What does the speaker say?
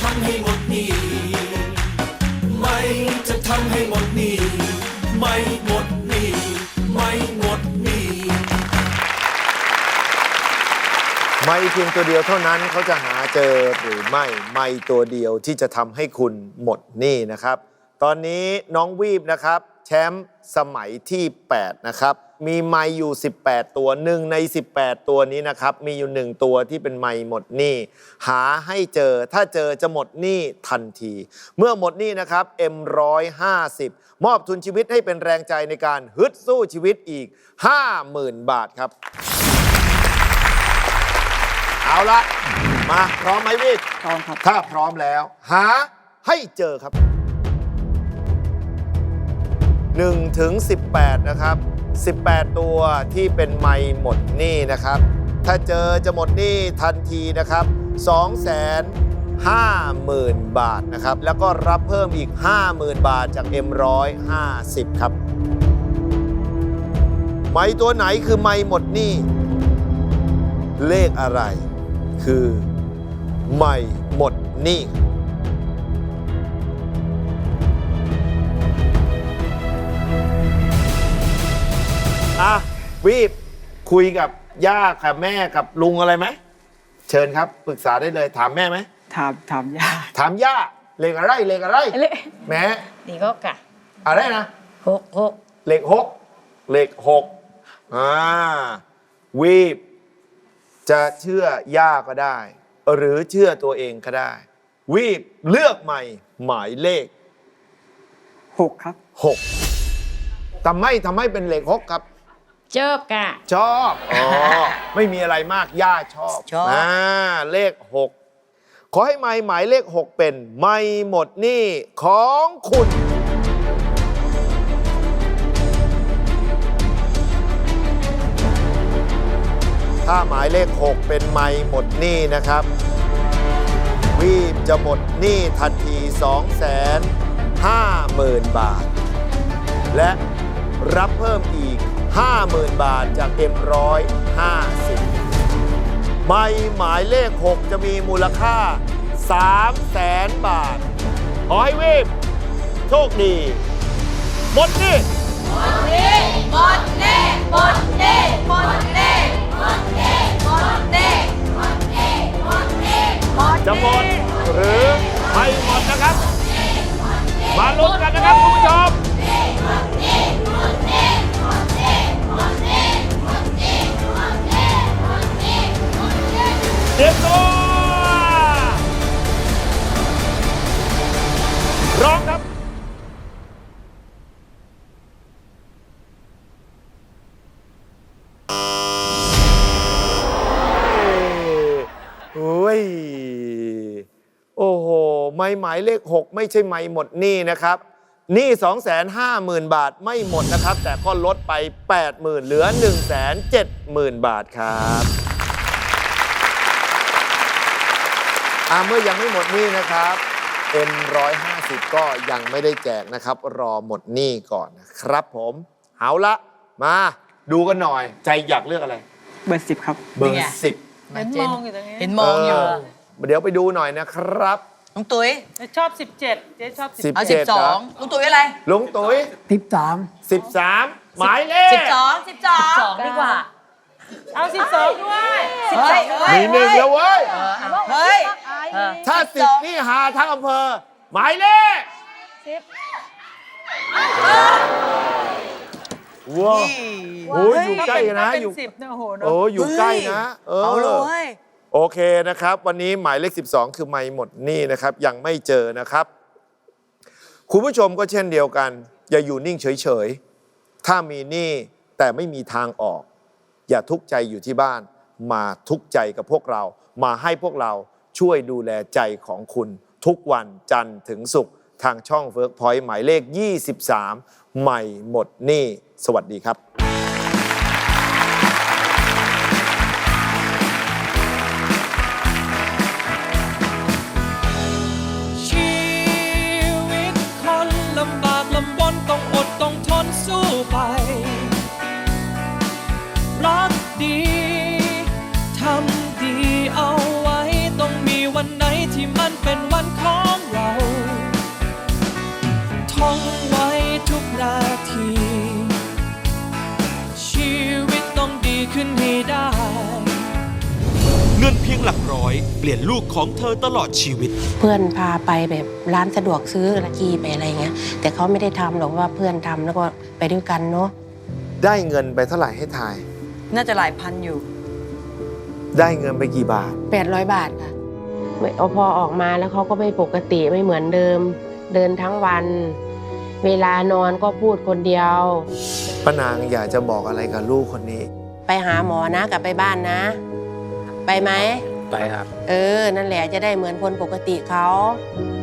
ทำให้หมดหนี้ไม่จะทำให้หมดหนี้ไม่หมดหนี้ไม่หมดหนี้ไม่เพียงตัวเดียวเท่านั้นเขาจะหาเจอหรือไม่ไม่ตัวเดียวที่จะทำให้คุณหมดหนี้นะครับ ตอนนี้น้องวีบนะครับ แชมป์สมัยที่ 8 นะครับ มีไม้อยู่ 18 ตัวหนึ่งใน 18 ตัวนี้นะครับ มีอยู่หนึ่งตัวที่เป็นไม้หมดหนี้ หาให้เจอถ้าเจอจะหมดหนี้ทันที เมื่อหมดหนี้นะครับ M150 มอบทุนชีวิตให้เป็นแรงใจในการฮึดสู้ชีวิตอีก 50,000 บาทครับ เอาละมาพร้อมไหมวิกพร้อมครับ ถ้าพร้อมแล้ว หาให้เจอครับ 1ถึง18 นะครับ 18 ตัวที่เป็นไมหมดหนี้นะครับ ถ้าเจอจะหมดหนี้ทันทีนะครับ 2 5 0 0 0 0 บาทนะครับ แล้วก็รับเพิ่มอีก 50,000 บาทจาก M150 ครับ ไม้ตัวไหนคือไม้หมดหนี้ เลขอะไรคือไม่หมดหนี้ อะวีบคุยกับย่ากับแม่กับลุงอะไรไหมเชิญครับปรึกษาได้เลยถามแม่ไหมถามถามยากถามย่าเลขอะไรเลขอะไรเละแม่นี่ก็กะอะไรนะหกหกเลขหกเลขหกอ่าวีบจะเชื่อย่าก็ได้ หรือเชื่อตัวเองก็ได้ วีบเลือกใหม่หมายเลขหกครับหกทำไมทำไมเป็นเลขหกครับ เจิบกะ ชอบอ๋อไม่มีอะไรมาก ย่าชอบชอบ อ่าเลขหกขอให้ไม้หมายเลขหกเป็น ไม่หมดหนี้ของคุณ ถ้าหมายเลข 6 เป็นไม่หมดหนี้นะครับ วีบจะหมดหนี้ทันที 2 5 0 0 0 0 บาท และรับเพิ่มอีก 50,000 บาทจาก M150 ไม่หมายเลข 6 จะมีมูลค่า 3 0 0แสนบาท ขอให้วีบโชคดี หมดนี่ หมดเน่หมดเน่หมดเน่หมดเน่หมดเน่หมดเน่หมดเน่หมดเน่ จะหมดหรือไม่หมดนะครับ มาลุ้นกันนะครับคุณผู้ชม ไม่หมายเลข 6 ไม่ใช่ไม่หมดหนี้นะครับหนี้250,000 บาทไม่หมดนะครับ แต่ก็ลดไป 80,000 เหลือ 170,000 บาทครับอ่าเมื่อยังไม่หมดหนี้นะครับ M150 ก็ยังไม่ได้แจกนะครับ รอหมดหนี้ก่อนนะครับผม เอาละมาดูกันหน่อย ใจอยากเลือกอะไร เบอร์สิบครับ เบอร์สิบ เห็นมองอยู่ตรงนี้ เห็นมองอยู่เเดี๋ยวไปดูหน่อยนะครับ ลุงตุ้ยชอบ 17 เจ๊ชอบสิบเอาเจ็สิดบสองลุงตุ้ยอะไรลุงตุ๋ยทิปสาม13 หมายเลข สิบสองสิบสองสองดีกว่า17เอา 12 ด้วยสิบสองเฮ้ยมีหนึ่งแล้วเว้ย เฮ้ย ถ้าสิบนี่หาทั้งอำเภอ หมายเลขว้าวโอ้ยอยู่ใกล้นะเป็นอยู่สิบเนี่ยโอ้โหเนอะ โอ้อยู่ใกล้นะ เออ เอาเลยเว้ย โอเคนะครับ วันนี้หมายเลข 12 คือไม่หมดหนี่นะครับ ยังไม่เจอนะครับ คุณผู้ชมก็เช่นเดียวกัน อย่าอยู่นิ่งเฉยๆ ถ้ามีหนี้แต่ไม่มีทางออก อย่าทุกข์ใจอยู่ที่บ้าน มาทุกข์ใจกับพวกเรา มาให้พวกเราช่วยดูแลใจของคุณ ทุกวันจันทร์ถึงศุกร์ทางช่องเวิร์กพอยต์หมายเลข 23 ใหม่หมดหนี้ สวัสดีครับ เงินเพียงหลักร้อย เปลี่ยนลูกของเธอตลอดชีวิต เพื่อนพาไปแบบร้านสะดวกซื้อละกีไปอะไรเงี้ย แต่เขาไม่ได้ทำหรอกว่าเพื่อนทำแล้วก็ไปด้วยกันเนาะ ได้เงินไปเท่าไหร่ให้ทาย น่าจะหลายพันอยู่ ได้เงินไปกี่บาท 800 บาทค่ะไม่เอาพอออกมาแล้วเขาก็ไม่ปกติไม่เหมือนเดิม เดินทั้งวัน เวลานอนก็พูดคนเดียว ป้านางอยากจะบอกอะไรกับลูกคนนี้ ไปหาหมอนะกลับไปบ้านนะ ไปไหม ไปครับ เออ นั่นแหละจะได้เหมือนคนปกติเขาอ